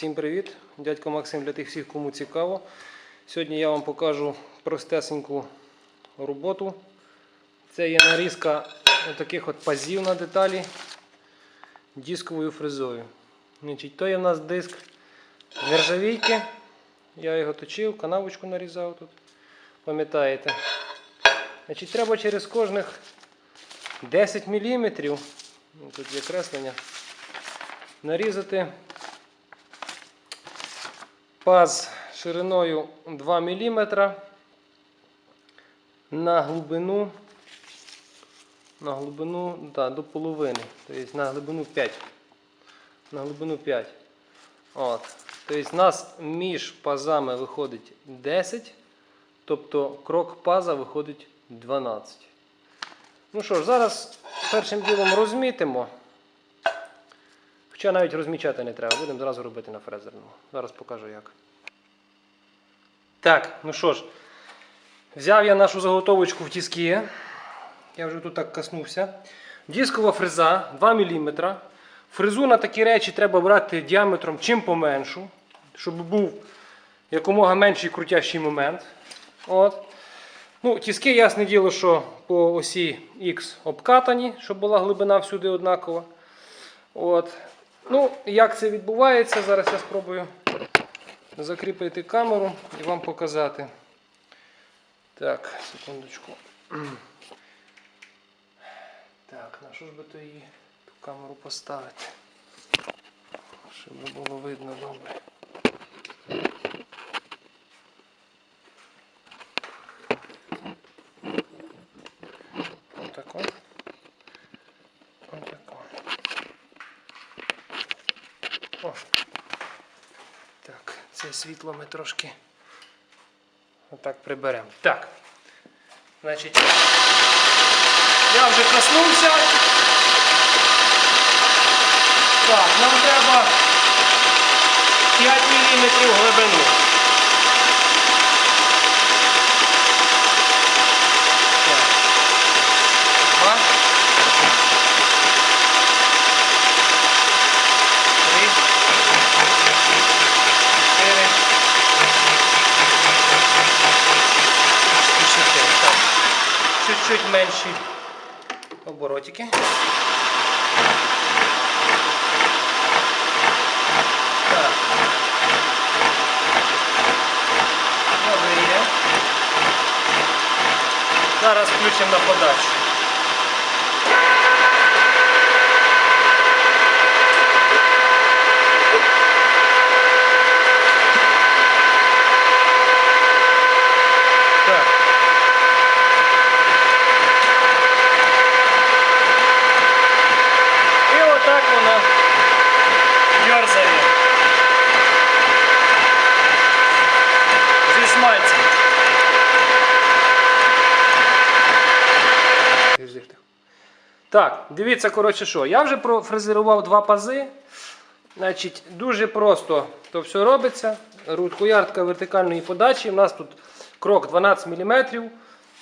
Всім привіт! Дядько Максим для тих всіх, кому цікаво. Сьогодні я вам покажу простесеньку роботу. Це є нарізка таких от пазів на деталі дисковою фрезою. Значить, то є в нас диск нержавійки. Я його точив, канавочку нарізав тут. Пам'ятаєте? Значить, треба через кожних 10 мм. Тут є креслення. Нарізати паз шириною 2 мм на глибину на глибину да, до половини. Тобто на глибину 5. На глибину 5. От. Тобто у нас між пазами виходить 10, тобто крок паза виходить 12. Ну що ж, зараз першим ділом розмітимо. Хоча навіть розмічати не треба, будемо зразу робити на фрезерному. Зараз покажу як. Так, ну що ж, взяв я нашу заготовочку в тіски. Я вже тут так коснувся. Дискова фреза 2 мм. Фрезу на такі речі треба брати діаметром чим поменшу, щоб був якомога менший крутящий момент. От. Ну, Тіски, ясне діло, що по осі X обкатані, щоб була глибина всюди однакова. От. Ну, Як це відбувається, зараз я спробую закріпити камеру і вам показати. Так, секундочку. Так, на що ж би то ту камеру поставити? Щоб було видно добре. Отако. Отако. О. Так, це світло ми трошки отак приберемо. Так. Значить, я вже проснувся. Так, нам треба 5 мм глибину. Так. Два. Три. Чотири. І чотири. Так. Чуть-чуть менші оборотики. Зараз включимо на подачу. Так. І отак воно йорзає. Зі смальцем. Так, дивіться, коротше, що. Я вже профрезерував два пази. Значить, Дуже просто то все робиться. Рукоятка вертикальної подачі. У нас тут крок 12 мм.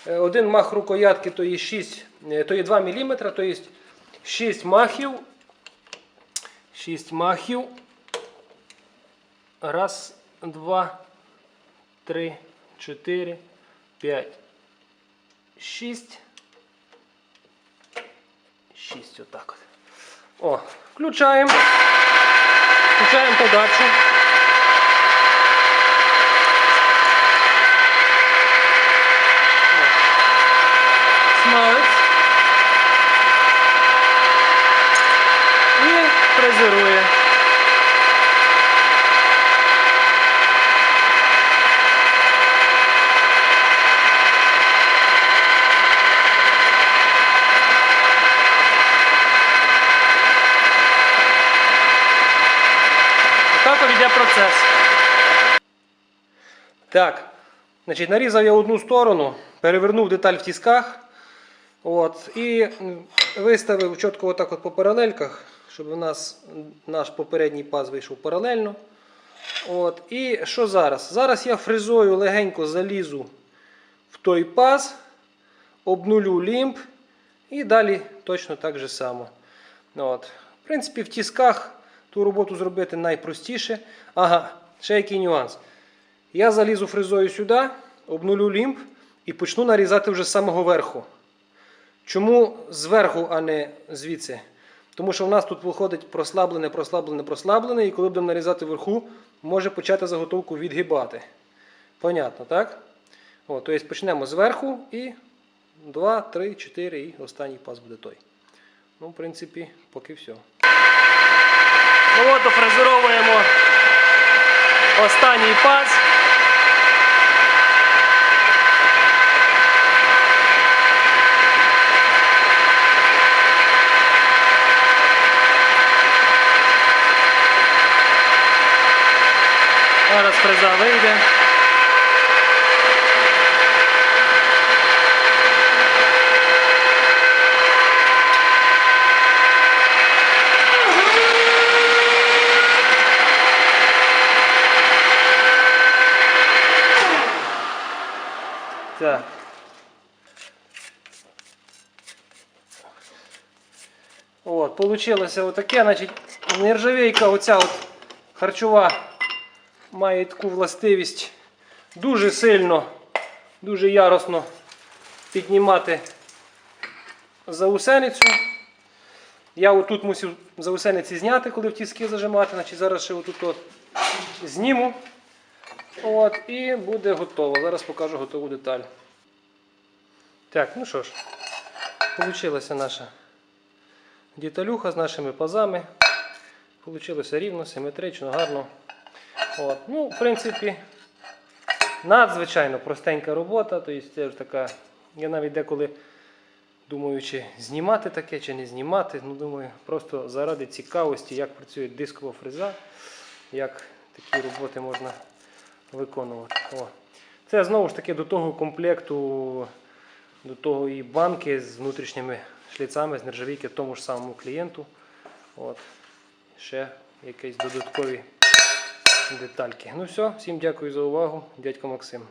Один мах рукоятки то є 6, е, то є 2 мм, то є 6 махів. 6 махів. Раз, два, три, чотири, п'ять, шість. Шість отак от. О, включаємо. Включаємо подачу. Смалець. І фрезерує. Отак от йде процес. Так, значить, нарізав я одну сторону, перевернув деталь в тісках. От, і виставив чітко отак от по паралельках, щоб у нас наш попередній паз вийшов паралельно. От, і що зараз? Зараз я фрезою легенько залізу в той паз, обнулю лімб і далі точно так же само. От. В принципі, в тісках ту роботу зробити найпростіше. Ага, ще який нюанс. Я залізу фрезою сюди, обнулю лімб і почну нарізати вже з самого верху. Чому зверху, а не звідси? Тому що в нас тут виходить прослаблене, прослаблене, прослаблене, і коли будемо нарізати вверху, може почати заготовку відгибати. Понятно, так? О, тобто почнемо зверху і 2, 3, 4 і останній пас буде той. Ну, в принципі, поки все. Ну от, дофрезеровуємо останній пас. Зараз фреза вийде. Так. От, получилося отаке, значить, нержавейка оця от харчова має таку властивість дуже сильно, дуже яростно піднімати заусеницю. Я отут мусив заусениці зняти, коли в тіски зажимати, значить зараз ще отут от зніму. От, і буде готово. Зараз покажу готову деталь. Так, ну що ж, получилася наша деталюха з нашими пазами. Получилося рівно, симетрично, гарно. От. Ну, в принципі, надзвичайно простенька робота. Тобто це ж така, я навіть деколи думаю, чи знімати таке, чи не знімати. Ну, думаю, просто заради цікавості, як працює дискова фреза, як такі роботи можна виконувати. О. Це знову ж таки до того комплекту, до того і банки з внутрішніми шліцами з нержавійки тому ж самому клієнту. От. Ще якісь додаткові детальки. Ну все, всім дякую за увагу. Дядько Максим.